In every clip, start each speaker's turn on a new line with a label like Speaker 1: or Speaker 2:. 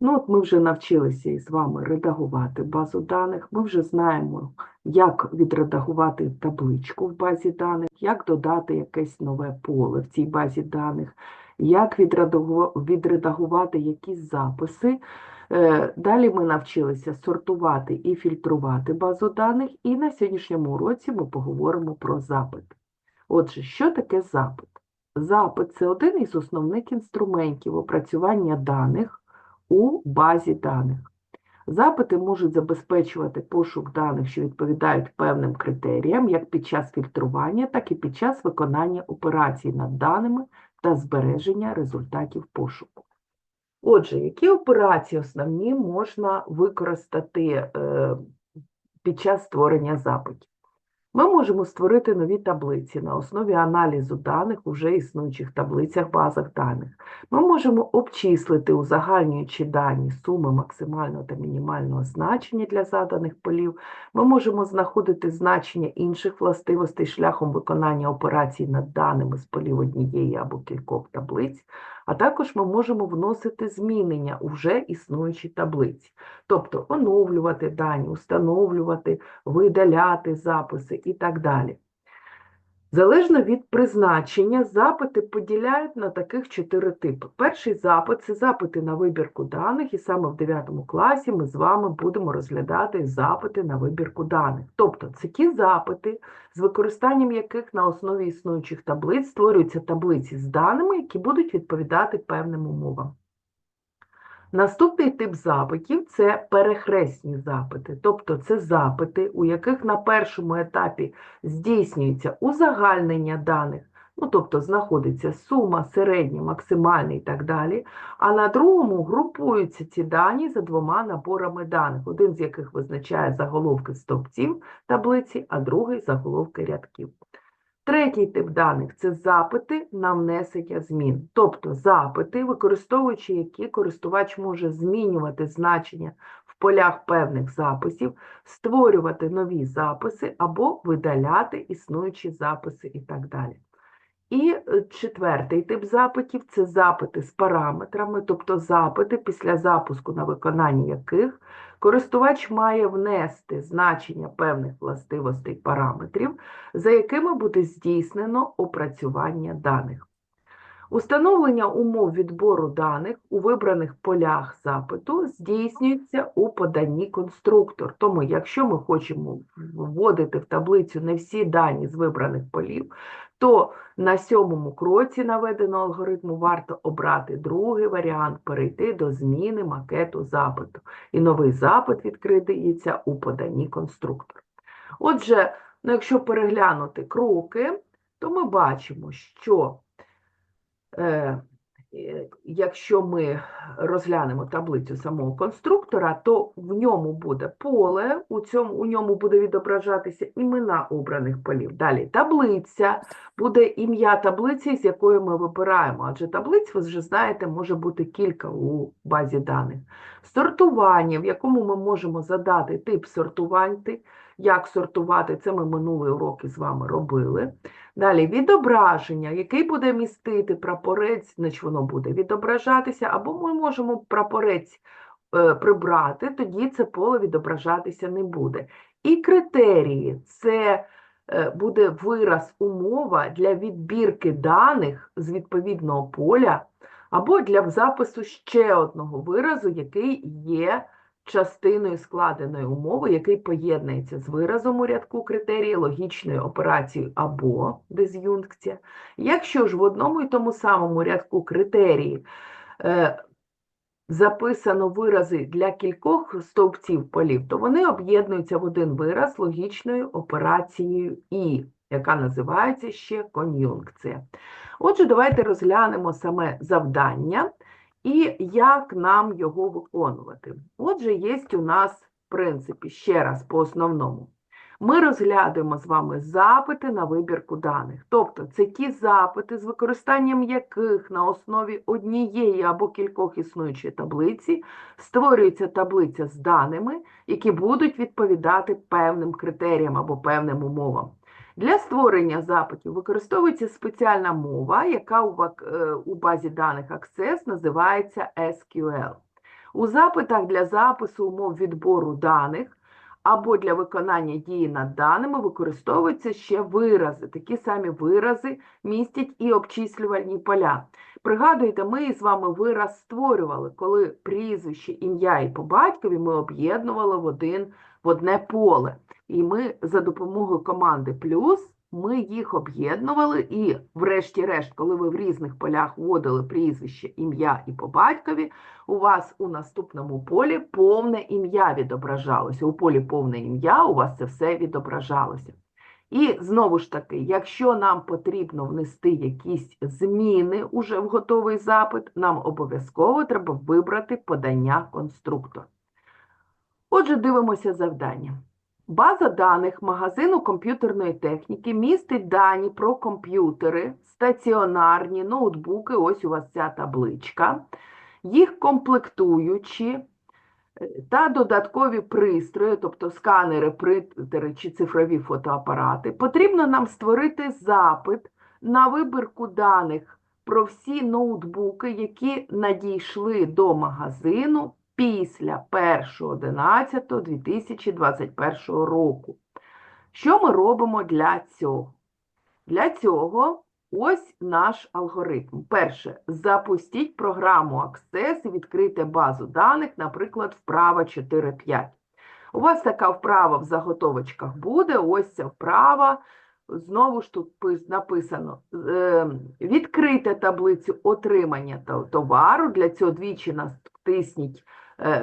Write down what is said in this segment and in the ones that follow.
Speaker 1: Ну, от ми вже навчилися із вами редагувати базу даних. Ми вже знаємо, як відредагувати табличку в базі даних, як додати якесь нове поле в цій базі даних, як відредагувати якісь записи. Е, Далі ми навчилися сортувати і фільтрувати базу даних, і на сьогоднішньому уроці ми поговоримо про запит. Отже, що таке запит? Запит це один із основних інструментів опрацювання даних у базі даних. Запити можуть забезпечувати пошук даних, що відповідають певним критеріям, як під час фільтрування, так і під час виконання операцій над даними та збереження результатів пошуку. Отже, які операції основні можна використати е, під час створення запитів? Ми можемо створити нові таблиці на основі аналізу даних у вже існуючих таблицях, базах даних. Ми можемо обчислити, узагальнюючи дані суми максимального та мінімального значення для заданих полів. Ми можемо знаходити значення інших властивостей шляхом виконання операцій над даними з полів однієї або кількох таблиць, а також ми можемо вносити змінення у вже існуючі таблиці, тобто оновлювати дані, установлювати, видаляти записи і так далі. Залежно від призначення, запити поділяють на таких чотири типи. Перший запит це запити на вибірку даних, і саме в 9 класі ми з вами будемо розглядати запити на вибірку даних. Тобто це ті запити, з використанням яких на основі існуючих таблиць створюються таблиці з даними, які будуть відповідати певним умовам. Наступний тип запитів це перехресні запити, тобто це запити, у яких на першому етапі здійснюється узагальнення даних, ну тобто знаходиться сума, середня, максимальна і так далі, а на другому групуються ці дані за двома наборами даних, один з яких визначає заголовки стовпців таблиці, а другий заголовки рядків. Третій тип даних це запити на внесення змін, тобто запити, використовуючи які користувач може змінювати значення в полях певних записів, створювати нові записи або видаляти існуючі записи і так далі. І е, четвертий тип запитів це запити з параметрами, тобто запити, після запуску на виконання яких користувач має внести значення певних властивостей параметрів, за якими буде здійснено опрацювання даних. Установлення умов відбору даних у вибраних полях запиту здійснюється у поданні конструктор. Тому, якщо ми хочемо вводити в таблицю не всі дані з вибраних полів, то на сьомому кроці наведеного алгоритму варто обрати другий варіант, перейти до зміни макету запиту. І новий запит відкриється у поданні конструктор. Отже, ну, якщо переглянути кроки, то ми бачимо, що якщо ми розглянемо таблицю самого конструктора, то в ньому буде поле, у, цьому, у ньому буде відображатися імена обраних полів. Далі таблиця, буде ім'я таблиці, з якої ми вибираємо, адже таблиць, ви вже знаєте, може бути кілька у базі даних. Сортування, в якому ми можемо задати тип сортувати, як сортувати, це ми минулий урок із вами робили. Далі відображення, який буде містити прапорець, значить воно буде відображатися, або ми можемо прапорець е, прибрати, тоді це поле відображатися не буде. І критерії це е, буде вираз умова для відбірки даних з відповідного поля, або для запису ще одного виразу, який є частиною складеної умови, який поєднується з виразом у рядку критерії, логічною операцією або диз'юнкція. Якщо ж в одному і тому самому рядку критерії е, записано вирази для кількох стовпців полів, то вони об'єднуються в один вираз логічною операцією І, яка називається ще кон'юнкція. Отже, давайте розглянемо саме завдання і як нам його виконувати. Отже, є у нас, в принципі, ще раз по основному. Ми розглядаємо з вами запити на вибірку даних. Тобто це ті запити, з використанням яких на основі однієї або кількох існуючої таблиці створюється таблиця з даними, які будуть відповідати певним критеріям або певним умовам. Для створення запитів використовується спеціальна мова, яка у, е, базі даних Access називається SQL. У запитах для запису умов відбору даних або для виконання дії над даними використовуються ще вирази. Такі самі вирази містять і обчислювальні поля. Пригадуєте, ми з вами вираз створювали, коли прізвище, ім'я і по батькові ми об'єднували в один в одне поле. І ми за допомогою команди плюс ми їх об'єднували, і, врешті-решт, коли ви в різних полях вводили прізвище, ім'я і по батькові, у вас у наступному полі повне ім'я відображалося. У полі повне ім'я у вас це все відображалося. І знову ж таки, якщо нам потрібно внести якісь зміни уже в готовий запит, нам обов'язково треба вибрати подання конструктор. Отже, дивимося завдання. База даних магазину комп'ютерної техніки містить дані про комп'ютери, стаціонарні, ноутбуки, ось у вас ця табличка, їх комплектуючі е, та додаткові пристрої, тобто сканери, принтери чи цифрові фотоапарати. Потрібно нам створити запит на вибірку даних про всі ноутбуки, які надійшли до магазину після 1.11.2021 року. Що ми робимо для цього? Для цього ось наш алгоритм. Перше, запустіть програму Access і відкрийте базу даних, наприклад, вправа 4.5. У вас така вправа в заготовочках буде, ось ця вправа. Знову ж тут написано е, відкрийте таблицю отримання товару. Для цього двічі натисніть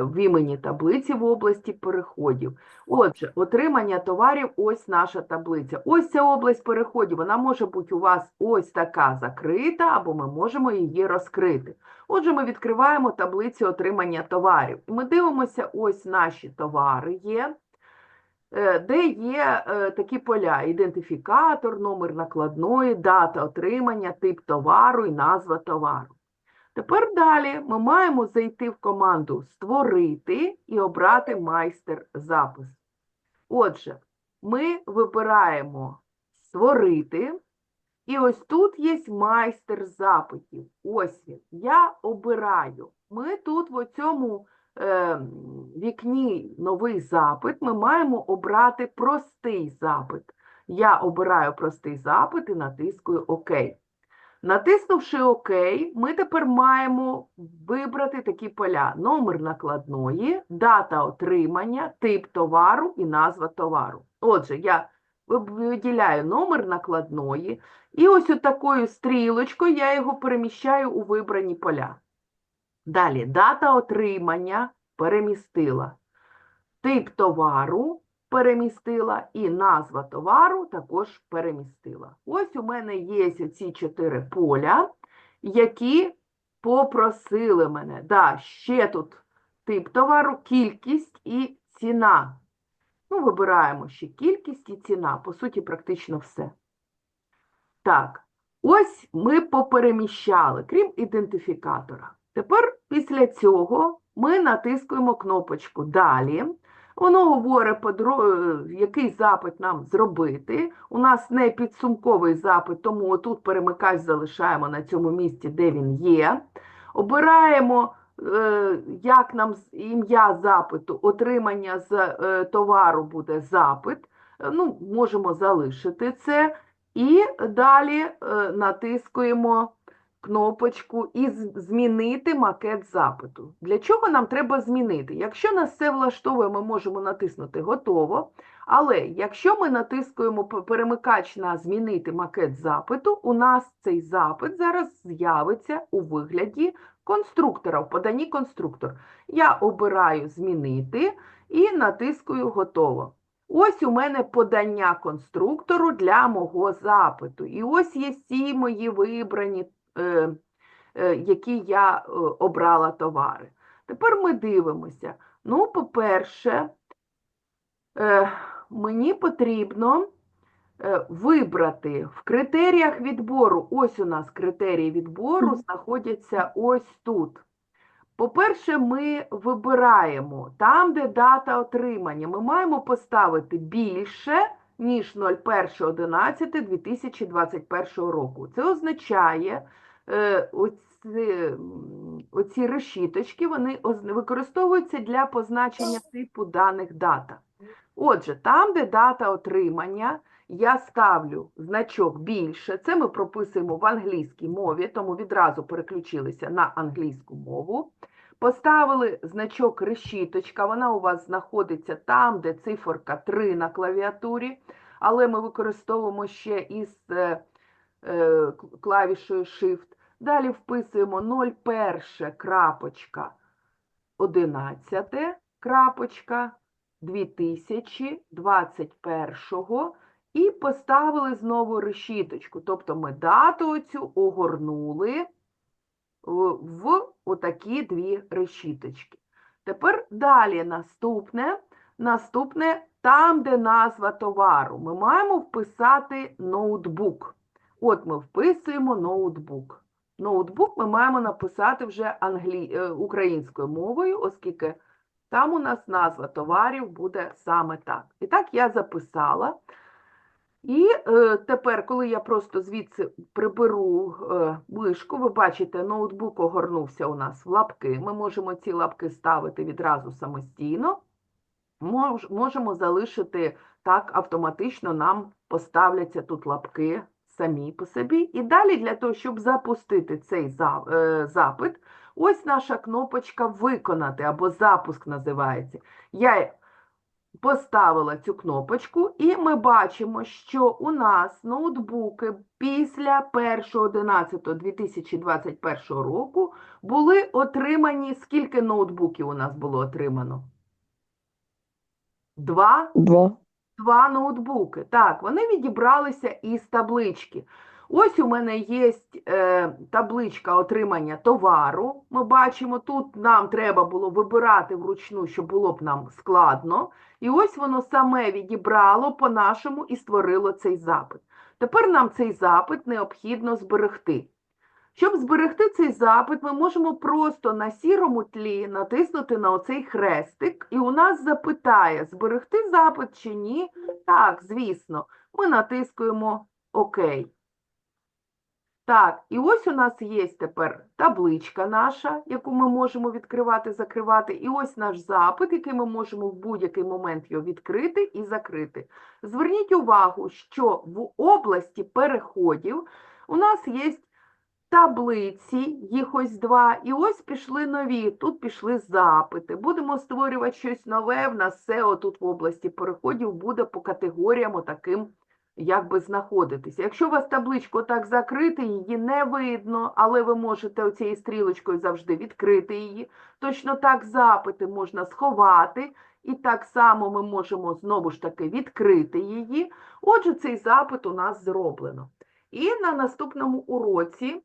Speaker 1: в імені таблиці в області переходів. Отже, отримання товарів, ось наша таблиця. Ось ця область переходів, вона може бути у вас ось така закрита, або ми можемо її розкрити. Отже, ми відкриваємо таблицю отримання товарів. Ми дивимося, ось наші товари є, е, де є е, такі поля: ідентифікатор, номер накладної, дата отримання, тип товару і назва товару. Тепер далі ми маємо зайти в команду Створити і обрати майстер запис. Отже, ми вибираємо Створити, і ось тут є майстер запитів. Ось він. Я обираю. Ми тут в цьому е, вікні новий запит, ми маємо обрати простий запит. Я обираю простий запит і натискую ОК. Натиснувши ОК, ми тепер маємо вибрати такі поля: номер накладної, дата отримання, тип товару і назва товару. Отже, я виділяю номер накладної, і ось такою стрілочкою я його переміщаю у вибрані поля. Далі, дата отримання перемістила, тип товару перемістила і назва товару також перемістила. Ось у мене є ці чотири поля, які попросили мене. Да, ще тут тип товару, кількість і ціна. Ну, вибираємо ще кількість і ціна, по суті, практично все. Так, ось ми попереміщали, крім ідентифікатора. Тепер після цього ми натискуємо кнопочку Далі. Воно говорить, е, який запит нам зробити. У нас не підсумковий запит, тому отут перемикач залишаємо на цьому місці, де він є. Обираємо, е, як нам ім'я запиту, отримання з е, товару буде запит. Ну, можемо залишити це. І далі натискуємо кнопочку і змінити макет запиту. Для чого нам треба змінити? Якщо нас все влаштовує, ми можемо натиснути готово. Але якщо ми натискуємо перемикач на змінити макет запиту, у нас цей запит зараз з'явиться у вигляді конструктора, в поданні конструктор. Я обираю змінити і натискую готово. Ось у мене подання конструктору для мого запиту. І ось є всі мої вибрані, які я е, обрала товари. Тепер ми дивимося. Ну, по-перше, е, мені потрібно е, вибрати в критеріях відбору. Ось у нас критерії відбору знаходяться ось тут. По-перше, ми вибираємо там, де дата отримання. Ми маємо поставити більше, ніж 01.11.2021 року. Це означає, е, оці, оці решіточки, вони використовуються для позначення типу даних дата. Отже, там, де дата отримання, я ставлю значок більше. Це ми прописуємо в англійській мові, тому відразу переключилися на англійську мову. Поставили значок решіточка, вона у вас знаходиться там, де циферка 3 на клавіатурі, але ми використовуємо ще із е, е, клавішою Shift. Далі вписуємо 01 крапочка 11 крапочка 2021 і поставили знову решіточку. Тобто ми дату оцю огорнули в отакі дві решіточки. Тепер далі наступне, наступне там, де назва товару, ми маємо вписати ноутбук. От ми вписуємо ноутбук. Ноутбук ми маємо написати вже англі... е, українською мовою, оскільки там у нас назва товарів буде саме так. І так я записала. І е, тепер, коли я просто звідси приберу е, мишку, ви бачите, ноутбук огорнувся у нас в лапки. Ми можемо ці лапки ставити відразу самостійно. Мож, можемо залишити так, автоматично нам поставляться тут лапки самі по собі. І далі для того, щоб запустити цей е, запит, ось наша кнопочка Виконати або запуск називається. Я поставила цю кнопочку, і ми бачимо, що у нас ноутбуки після 1.11.2021 року були отримані. Скільки ноутбуків у нас було отримано? Два.
Speaker 2: Два.
Speaker 1: Два ноутбуки. Так, вони відібралися із таблички. Ось у мене є е, табличка отримання товару. Ми бачимо, тут нам треба було вибирати вручну, щоб було б нам складно. І ось воно саме відібрало по-нашому і створило цей запит. Тепер нам цей запит необхідно зберегти. Щоб зберегти цей запит, ми можемо просто на сірому тлі натиснути на оцей хрестик, і у нас запитає, зберегти запит чи ні. Так, звісно, ми натискуємо ОК. Так, і ось у нас є тепер табличка наша, яку ми можемо відкривати, закривати, і ось наш запит, який ми можемо в будь-який момент його відкрити і закрити. Зверніть увагу, що в області переходів у нас є таблиці, їх ось два, і ось пішли нові, тут пішли запити. Будемо створювати щось нове, в нас все отут в області переходів буде по категоріям отаким якби знаходитися. Якщо у вас табличка так закрита, її не видно, але ви можете оцією стрілочкою завжди відкрити її. Точно так запити можна сховати, і так само ми можемо знову ж таки відкрити її. Отже, цей запит у нас зроблено. І на наступному уроці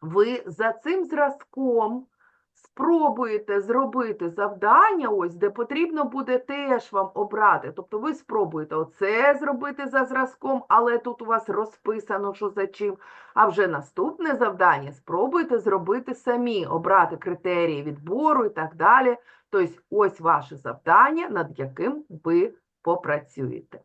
Speaker 1: ви за цим зразком спробуєте зробити завдання, ось де потрібно буде теж вам обрати. Тобто ви спробуєте оце зробити за зразком, але тут у вас розписано, що за чим. А вже наступне завдання спробуйте зробити самі, обрати критерії відбору і так далі. Тобто ось ваше завдання, над яким ви попрацюєте.